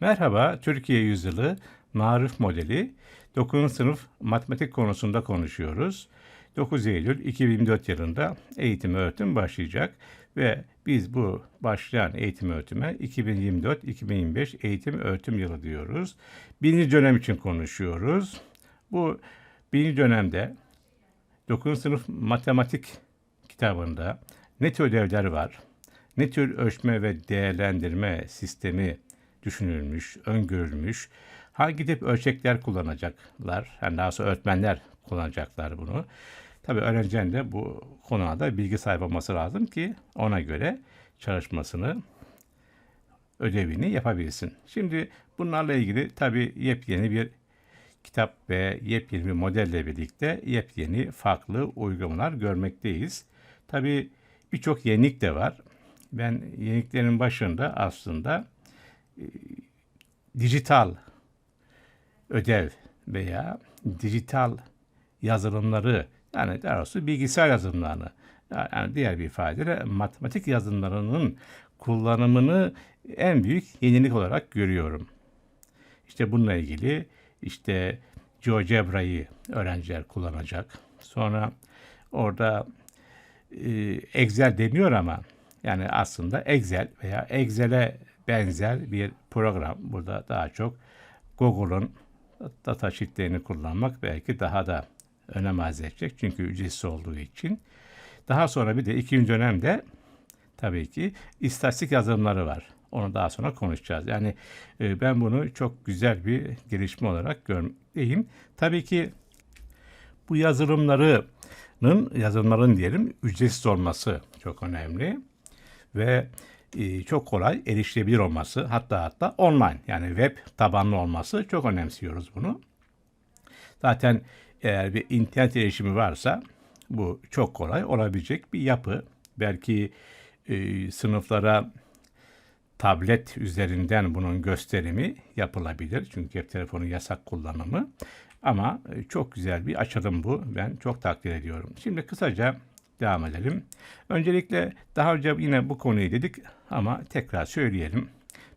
Merhaba, Türkiye Yüzyılı Marif Modeli 9. sınıf matematik konusunda konuşuyoruz. 9 Eylül 2024 yılında eğitim öğretim başlayacak ve biz bu başlayan eğitim öğretime 2024-2025 eğitim öğretim yılı diyoruz. Birinci dönem için konuşuyoruz. Bu birinci dönemde 9. sınıf matematik kitabında ne tür ödevler var, ne tür ölçme ve değerlendirme sistemi düşünülmüş, öngörülmüş, hangi tip ölçekler kullanacaklar, yani daha sonra öğretmenler kullanacaklar bunu. Tabii öğrencinin de bu konuda bilgi sahibi olması lazım ki ona göre çalışmasını, ödevini yapabilsin. Şimdi bunlarla ilgili tabii yepyeni bir kitap ve yepyeni bir modelle birlikte yepyeni farklı uygulamalar görmekteyiz. Tabii birçok yenilik de var. Ben yeniliklerin başında aslında dijital ödev veya dijital yazılımları yani daha bilgisayar yazılımlarını yani diğer bir ifadeyle matematik yazılımlarının kullanımını en büyük yenilik olarak görüyorum. İşte bununla ilgili işte GeoGebra'yı öğrenciler kullanacak. Sonra orada e, Excel demiyor ama yani aslında Excel veya Excel'e benzer bir program. Burada daha çok Google'un data sheetlerini kullanmak belki daha da önem arz edecek. Çünkü ücretsiz olduğu için. Daha sonra bir de ikinci dönemde tabii ki istatistik yazılımları var. Onu daha sonra konuşacağız. Yani e, ben bunu çok güzel bir gelişme olarak görmekteyim. Tabii ki bu yazılımlarının, yazılımların diyelim ücretsiz olması çok önemli. Ve e, çok kolay erişilebilir olması hatta hatta online yani web tabanlı olması çok önemsiyoruz bunu. Zaten eğer bir internet erişimi varsa bu çok kolay olabilecek bir yapı. Belki e, sınıflara tablet üzerinden bunun gösterimi yapılabilir. Çünkü cep telefonu yasak kullanımı. Ama e, çok güzel bir açılım bu. Ben çok takdir ediyorum. Şimdi kısaca devam edelim. Öncelikle daha önce yine bu konuyu dedik ama tekrar söyleyelim.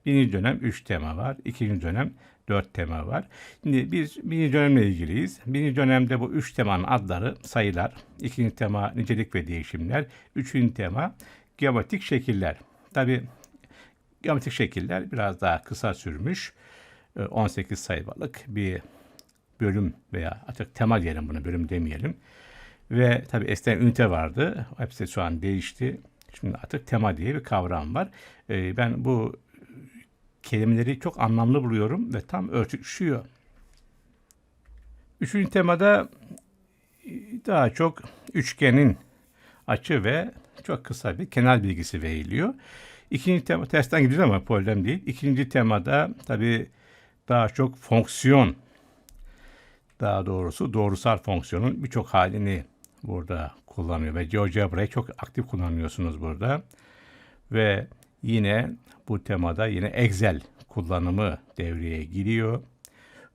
Birinci dönem 3 tema var. ikinci dönem 4 tema var. Şimdi biz birinci dönemle ilgiliyiz. Birinci dönemde bu 3 temanın adları sayılar. ikinci tema nicelik ve değişimler. Üçüncü tema geometrik şekiller. Tabi geometrik şekiller biraz daha kısa sürmüş. 18 ee, sayfalık bir bölüm veya artık tema diyelim bunu bölüm demeyelim. Ve tabi eskiden ünite vardı. Hepsi şu an değişti. Şimdi artık tema diye bir kavram var. Ee, ben bu kelimeleri çok anlamlı buluyorum ve tam örtüşüyor. Üçüncü temada e, daha çok üçgenin açı ve çok kısa bir kenar bilgisi veriliyor. İkinci tema tersten gidiyor ama problem değil. İkinci temada tabi daha çok fonksiyon daha doğrusu doğrusal fonksiyonun birçok halini burada kullanıyor ve GeoGebra'yı çok aktif kullanıyorsunuz burada. Ve yine bu temada yine Excel kullanımı devreye giriyor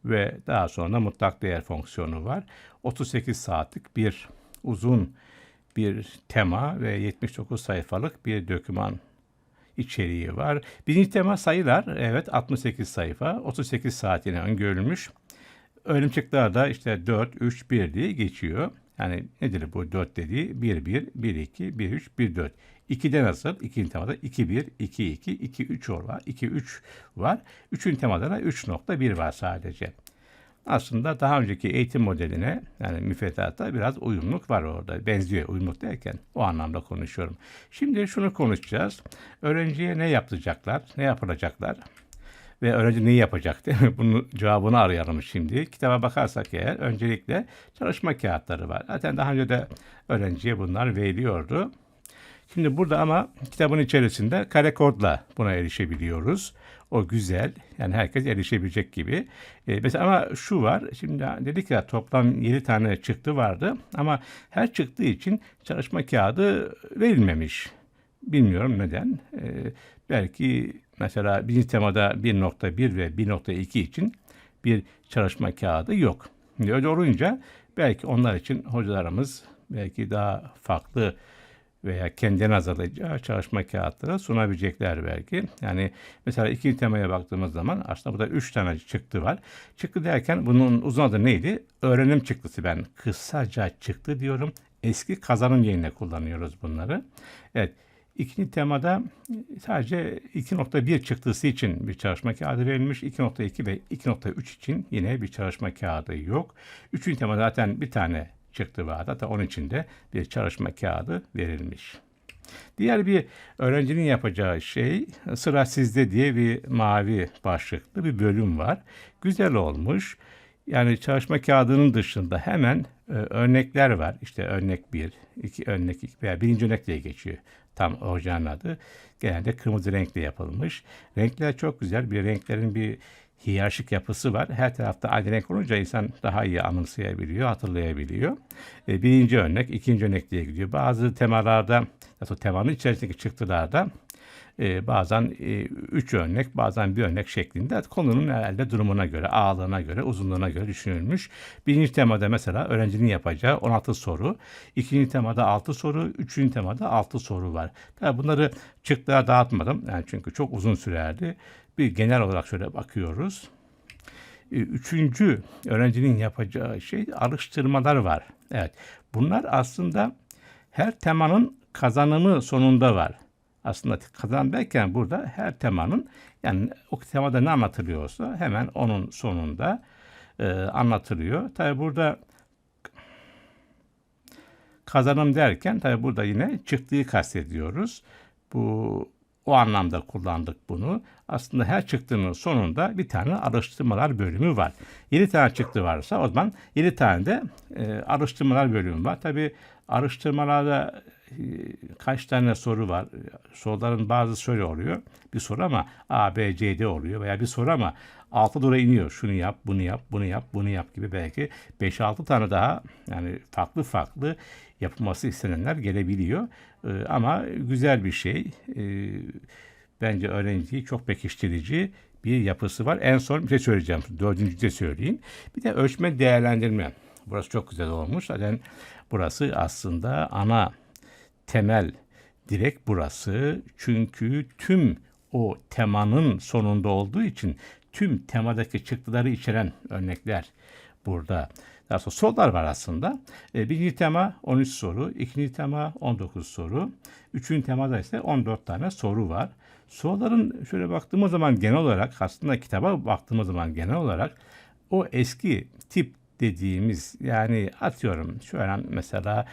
ve daha sonra mutlak değer fonksiyonu var. 38 saatlik bir uzun bir tema ve 79 sayfalık bir doküman içeriği var. Birinci tema sayılar. Evet 68 sayfa. 38 saatine öngörülmüş. Ölümçükler da işte 4, 3, 1 diye geçiyor. Yani nedir bu 4 dediği? 1, 1, 1, 2, 1, 3, 1, 4. 2'de nasıl? İkinci temada 2, 1, 2, 2, 2, 3 var. 2, 3 var. Üçüncü temada da 3.1 var sadece. Aslında daha önceki eğitim modeline yani müfredata biraz uyumluk var orada. Benziyor uyumluk derken o anlamda konuşuyorum. Şimdi şunu konuşacağız. Öğrenciye ne yapacaklar? Ne yapılacaklar? Ve öğrenci ne yapacak değil mi? Bunun cevabını arayalım şimdi. Kitaba bakarsak eğer öncelikle çalışma kağıtları var. Zaten daha önce de öğrenciye bunlar veriliyordu. Şimdi burada ama kitabın içerisinde kare kodla buna erişebiliyoruz. O güzel. Yani herkes erişebilecek gibi. E, mesela ama şu var. Şimdi dedik ya toplam 7 tane çıktı vardı. Ama her çıktığı için çalışma kağıdı verilmemiş. Bilmiyorum neden. E, belki mesela birinci temada 1.1 ve 1.2 için bir çalışma kağıdı yok. Öyle olunca belki onlar için hocalarımız belki daha farklı veya kendine hazırlayacağı çalışma kağıtları sunabilecekler belki. Yani mesela ikinci temaya baktığımız zaman aslında burada üç tane çıktı var. Çıktı derken bunun uzun adı neydi? Öğrenim çıktısı ben kısaca çıktı diyorum. Eski kazanım yayında kullanıyoruz bunları. Evet. İkinci temada sadece 2.1 çıktısı için bir çalışma kağıdı verilmiş. 2.2 ve 2.3 için yine bir çalışma kağıdı yok. Üçüncü tema zaten bir tane çıktı var. Hatta onun için de bir çalışma kağıdı verilmiş. Diğer bir öğrencinin yapacağı şey sıra sizde diye bir mavi başlıklı bir bölüm var. Güzel olmuş. Yani çalışma kağıdının dışında hemen e, örnekler var. İşte örnek 1, 2 örnek 2 veya birinci örnek diye geçiyor tam orijinal adı. Genelde kırmızı renkle yapılmış. Renkler çok güzel. Bir renklerin bir hiyerarşik yapısı var. Her tarafta aynı renk olunca insan daha iyi anımsayabiliyor, hatırlayabiliyor. E, birinci örnek, ikinci örnek diye gidiyor. Bazı temalarda, ya temanın içerisindeki çıktılarda e, bazen e, üç örnek, bazen bir örnek şeklinde konunun elde durumuna göre, ağırlığına göre, uzunluğuna göre düşünülmüş. Birinci temada mesela öğrencinin yapacağı 16 soru, ikinci temada 6 soru, üçüncü temada 6 soru var. Tabii bunları çıktığa dağıtmadım yani çünkü çok uzun sürerdi. Bir genel olarak şöyle bakıyoruz. E, üçüncü öğrencinin yapacağı şey alıştırmalar var. Evet, bunlar aslında her temanın kazanımı sonunda var aslında kazan derken burada her temanın yani o temada ne anlatılıyorsa hemen onun sonunda e, anlatılıyor. Tabi burada kazanım derken tabi burada yine çıktığı kastediyoruz. Bu o anlamda kullandık bunu. Aslında her çıktının sonunda bir tane araştırmalar bölümü var. 7 tane çıktı varsa o zaman 7 tane de e, araştırmalar bölümü var. Tabi araştırmalarda kaç tane soru var? Soruların bazı şöyle oluyor. Bir soru ama A, B, C, D oluyor veya bir soru ama altı dura iniyor. Şunu yap, bunu yap, bunu yap, bunu yap gibi belki 5-6 tane daha yani farklı farklı yapılması istenenler gelebiliyor. Ee, ama güzel bir şey. Ee, bence öğrenciyi çok pekiştirici bir yapısı var. En son bir şey söyleyeceğim. Dördüncü de söyleyeyim. Bir de ölçme değerlendirme. Burası çok güzel olmuş. Zaten burası aslında ana temel direkt burası. Çünkü tüm o temanın sonunda olduğu için tüm temadaki çıktıları içeren örnekler burada. Daha sonra sorular var aslında. E, birinci tema 13 soru, ikinci tema 19 soru, üçüncü temada ise 14 tane soru var. Soruların şöyle baktığımız zaman genel olarak aslında kitaba baktığımız zaman genel olarak o eski tip dediğimiz yani atıyorum şu an mesela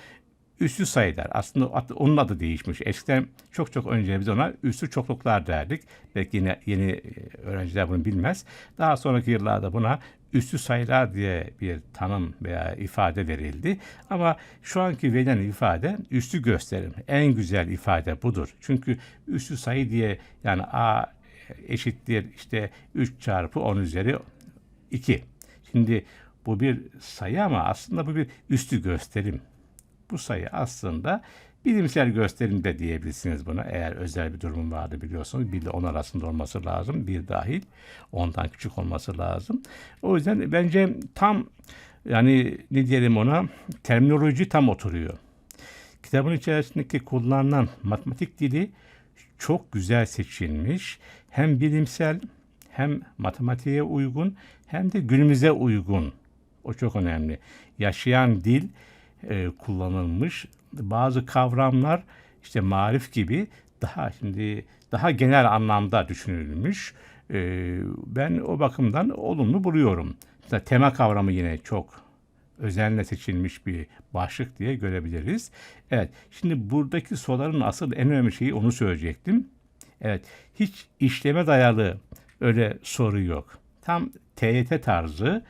üslü sayılar. Aslında onun adı değişmiş. Eskiden çok çok önce biz ona üslü çokluklar derdik. Belki yine yeni e, öğrenciler bunu bilmez. Daha sonraki yıllarda buna üslü sayılar diye bir tanım veya ifade verildi. Ama şu anki verilen ifade üslü gösterim. En güzel ifade budur. Çünkü üslü sayı diye yani A eşittir işte 3 çarpı 10 üzeri 2. Şimdi bu bir sayı ama aslında bu bir üstü gösterim. Bu sayı aslında bilimsel gösterim de diyebilirsiniz buna. Eğer özel bir durum vardı biliyorsunuz. Bir de on arasında olması lazım. Bir dahil. Ondan küçük olması lazım. O yüzden bence tam yani ne diyelim ona terminoloji tam oturuyor. Kitabın içerisindeki kullanılan matematik dili çok güzel seçilmiş. Hem bilimsel hem matematiğe uygun hem de günümüze uygun. O çok önemli. Yaşayan dil e, kullanılmış. Bazı kavramlar işte marif gibi daha şimdi daha genel anlamda düşünülmüş. E, ben o bakımdan olumlu buluyorum. Mesela tema kavramı yine çok özenle seçilmiş bir başlık diye görebiliriz. Evet, şimdi buradaki soruların asıl en önemli şeyi onu söyleyecektim. Evet, hiç işleme dayalı öyle soru yok. Tam TYT tarzı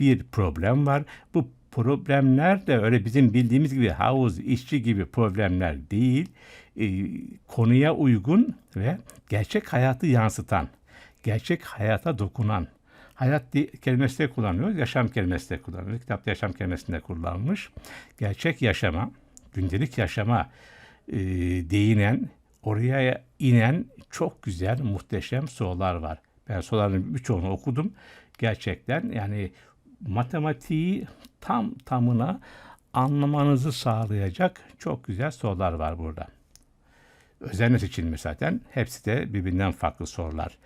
bir problem var. Bu problemler de öyle bizim bildiğimiz gibi havuz, işçi gibi problemler değil. E, konuya uygun ve gerçek hayatı yansıtan, gerçek hayata dokunan, hayat kelimesi de kullanıyoruz, yaşam kelimesi de kullanıyoruz. Kitapta yaşam kelimesini de kullanmış. Gerçek yaşama, gündelik yaşama e, değinen, oraya inen çok güzel, muhteşem sorular var. Ben soruların birçoğunu okudum. Gerçekten yani matematiği tam tamına anlamanızı sağlayacak çok güzel sorular var burada. Özenle seçilmiş zaten. Hepsi de birbirinden farklı sorular.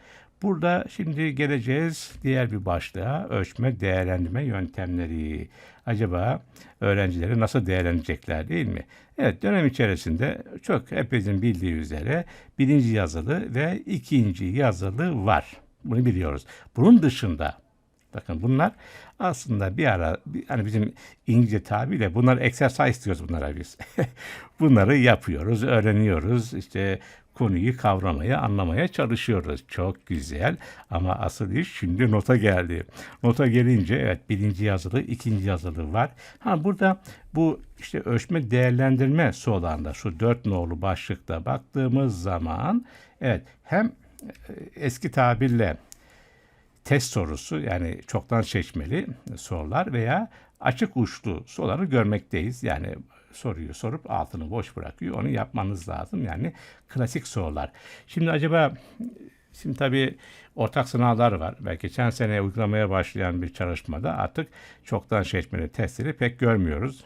Burada şimdi geleceğiz diğer bir başlığa ölçme değerlendirme yöntemleri. Acaba öğrencileri nasıl değerlendirecekler değil mi? Evet dönem içerisinde çok hepimizin bildiği üzere birinci yazılı ve ikinci yazılı var. Bunu biliyoruz. Bunun dışında bakın bunlar aslında bir ara hani bizim İngilizce tabiriyle bunlar exercise diyoruz bunlara biz. Bunları yapıyoruz, öğreniyoruz. İşte konuyu kavramaya, anlamaya çalışıyoruz. Çok güzel ama asıl iş şimdi nota geldi. Nota gelince evet birinci yazılı, ikinci yazılı var. Ha burada bu işte ölçme değerlendirme sorularında şu dört nolu başlıkta baktığımız zaman evet hem e, eski tabirle test sorusu yani çoktan seçmeli sorular veya açık uçlu soruları görmekteyiz. Yani soruyu sorup altını boş bırakıyor. Onu yapmanız lazım. Yani klasik sorular. Şimdi acaba şimdi tabii ortak sınavlar var ve geçen sene uygulamaya başlayan bir çalışmada artık çoktan seçmeli testleri pek görmüyoruz.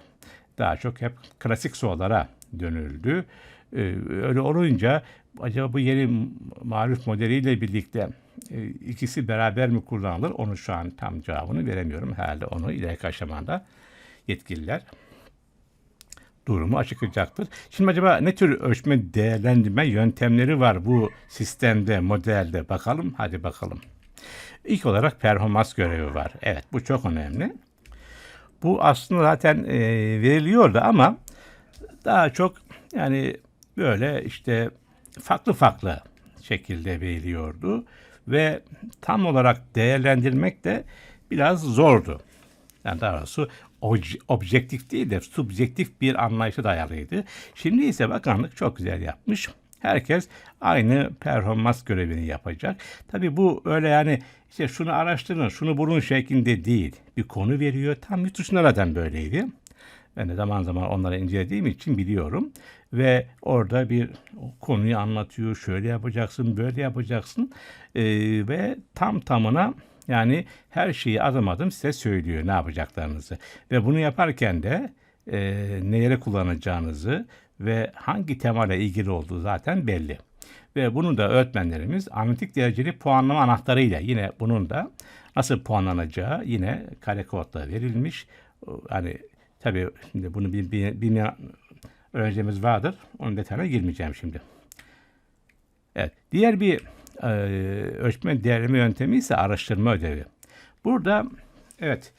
Daha çok hep klasik sorulara dönüldü. Ee, öyle olunca acaba bu yeni marif modeliyle birlikte e, ikisi beraber mi kullanılır? Onu şu an tam cevabını veremiyorum. Herhalde onu ileriki aşamada yetkililer durumu açıklayacaktır. Şimdi acaba ne tür ölçme değerlendirme yöntemleri var bu sistemde, modelde? Bakalım, hadi bakalım. İlk olarak performans görevi var. Evet, bu çok önemli. Bu aslında zaten e, veriliyordu ama daha çok yani böyle işte farklı farklı şekilde veriliyordu ve tam olarak değerlendirmek de biraz zordu. Yani daha doğrusu objektif değil de subjektif bir anlayışa dayalıydı. Şimdi ise bakanlık çok güzel yapmış. Herkes aynı performans görevini yapacak. Tabii bu öyle yani işte şunu araştırın, şunu bulun şeklinde değil. Bir konu veriyor. Tam yurt dışında zaten böyleydi. Ben de zaman zaman onları incelediğim için biliyorum. Ve orada bir konuyu anlatıyor. Şöyle yapacaksın, böyle yapacaksın. Ee, ve tam tamına yani her şeyi adım adım size söylüyor ne yapacaklarınızı. Ve bunu yaparken de e, nelere kullanacağınızı ve hangi temayla ilgili olduğu zaten belli. Ve bunu da öğretmenlerimiz analitik dereceli puanlama anahtarıyla yine bunun da nasıl puanlanacağı yine kare kodla verilmiş. Hani tabii şimdi bunu bil- bilmeyen öğrencimiz vardır. Onun detayına girmeyeceğim şimdi. Evet. Diğer bir e, ölçme değerleme yöntemi ise araştırma ödevi. Burada evet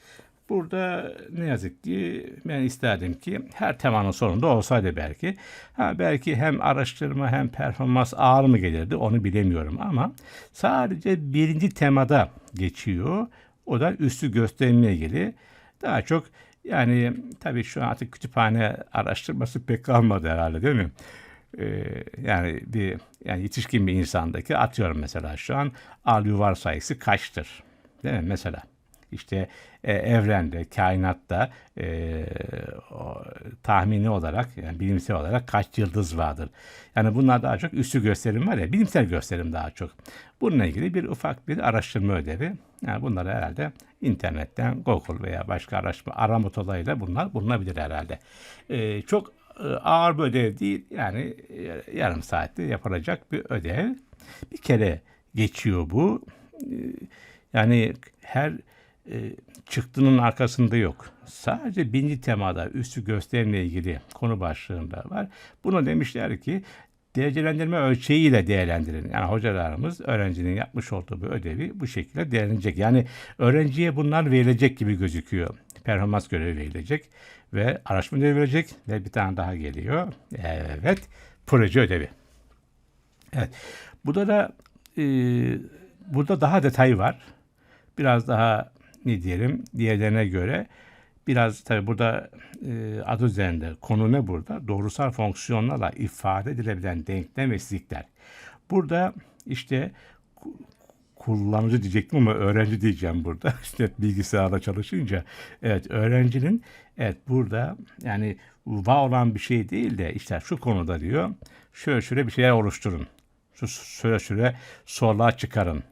burada ne yazık ki ben isterdim ki her temanın sonunda olsaydı belki. Ha, belki hem araştırma hem performans ağır mı gelirdi onu bilemiyorum ama sadece birinci temada geçiyor. O da üstü gösterimle ilgili. Daha çok yani tabii şu an artık kütüphane araştırması pek kalmadı herhalde değil mi? Ee, yani bir yani yetişkin bir insandaki atıyorum mesela şu an al yuvar sayısı kaçtır? Değil mi mesela? İşte e, evrende, kainatta e, o, tahmini olarak yani bilimsel olarak kaç yıldız vardır? Yani bunlar daha çok üstü gösterim var ya bilimsel gösterim daha çok. Bununla ilgili bir ufak bir araştırma ödevi. Yani bunları herhalde internetten Google veya başka araştırma arama motorlarıyla bunlar bulunabilir herhalde. E, çok ağır bir ödev değil. Yani e, yarım saatte yapılacak bir ödev. Bir kere geçiyor bu. E, Yani her e, çıktının arkasında yok. Sadece birinci temada üstü gösterimle ilgili konu başlığında var. Bunu demişler ki derecelendirme ölçeğiyle değerlendirin. Yani hocalarımız öğrencinin yapmış olduğu bir ödevi bu şekilde değerlenecek. Yani öğrenciye bunlar verilecek gibi gözüküyor. Performans görevi verilecek ve araştırma ödevi verilecek ve bir tane daha geliyor. Evet, proje ödevi. Evet, burada da e, burada daha detay var. Biraz daha ne diyelim diğerlerine göre biraz tabi burada e, adı üzerinde konu ne burada? Doğrusal fonksiyonlarla ifade edilebilen denklem ve fizikler. Burada işte ku- kullanıcı diyecektim ama öğrenci diyeceğim burada. İşte bilgisayarda çalışınca evet öğrencinin evet burada yani var olan bir şey değil de işte şu konuda diyor şöyle şöyle bir şeyler oluşturun. Şu şöyle şöyle sorular çıkarın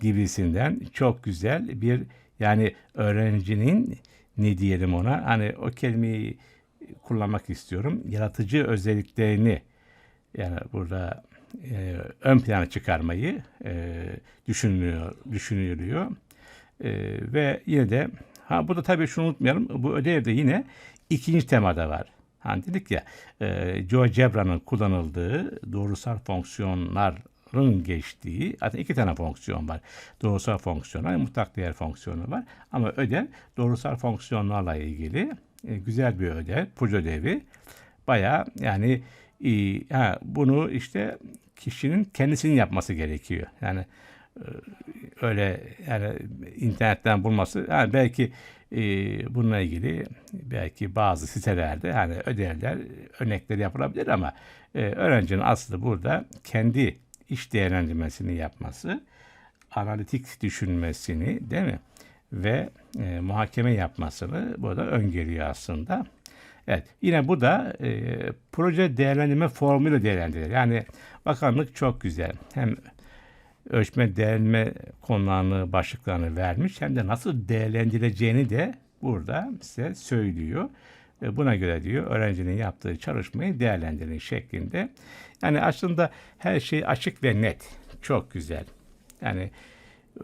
gibisinden çok güzel bir yani öğrencinin ne diyelim ona hani o kelimeyi kullanmak istiyorum. Yaratıcı özelliklerini yani burada e, ön plana çıkarmayı e, düşünülüyor, düşünülüyor. E, ve yine de ha burada tabii şunu unutmayalım. Bu ödevde yine ikinci temada var. Hani dedik ya e, GeoGebra'nın kullanıldığı doğrusal fonksiyonların geçtiği zaten iki tane fonksiyon var. Doğrusal fonksiyonlar, mutlak değer fonksiyonu var. Ama ödev doğrusal fonksiyonlarla ilgili e, güzel bir ödev, proje ödevi. Baya yani e, ha, bunu işte kişinin kendisinin yapması gerekiyor. Yani e, öyle yani internetten bulması yani belki e, bununla ilgili belki bazı sitelerde hani ödevler örnekleri yapılabilir ama e, öğrencinin aslı burada kendi iş değerlendirmesini yapması, analitik düşünmesini değil mi? Ve e, muhakeme yapmasını burada öngörüyor aslında. Evet, yine bu da e, proje değerlendirme formuyla değerlendirilir. Yani bakanlık çok güzel. Hem ölçme değerlendirme konularını, başlıklarını vermiş hem de nasıl değerlendirileceğini de burada size söylüyor. Ve buna göre diyor öğrencinin yaptığı çalışmayı değerlendirin şeklinde. Yani aslında her şey açık ve net. Çok güzel. Yani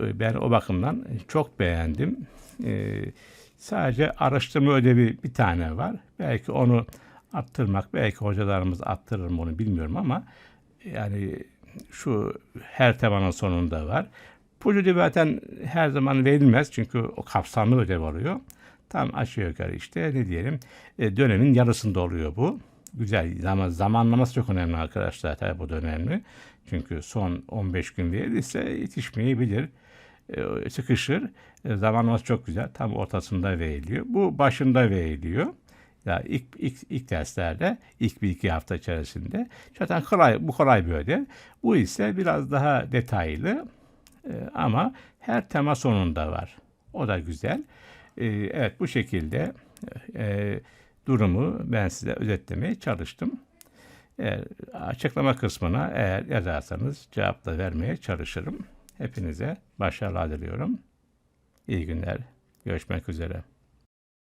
e, ben o bakımdan çok beğendim. Ee, sadece araştırma ödevi bir tane var. Belki onu attırmak, belki hocalarımız attırır mı onu bilmiyorum ama yani şu her temanın sonunda var. Proje zaten her zaman verilmez çünkü o kapsamlı ödev oluyor. Tam aşağı yukarı işte ne diyelim e, dönemin yarısında oluyor bu. Güzel ama zamanlaması çok önemli arkadaşlar tabii bu da önemli. Çünkü son 15 gün verilirse yetişmeyebilir. E, sıkışır. E, zamanlaması çok güzel. Tam ortasında veriliyor. Bu başında veriliyor. Ya ilk, ilk, ilk derslerde ilk bir iki hafta içerisinde zaten kolay, bu kolay bir ödev. Bu ise biraz daha detaylı e, ama her tema sonunda var. O da güzel. E, evet bu şekilde e, durumu ben size özetlemeye çalıştım. Eğer açıklama kısmına eğer yazarsanız cevap da vermeye çalışırım. Hepinize başarılar diliyorum. İyi günler. Görüşmek üzere.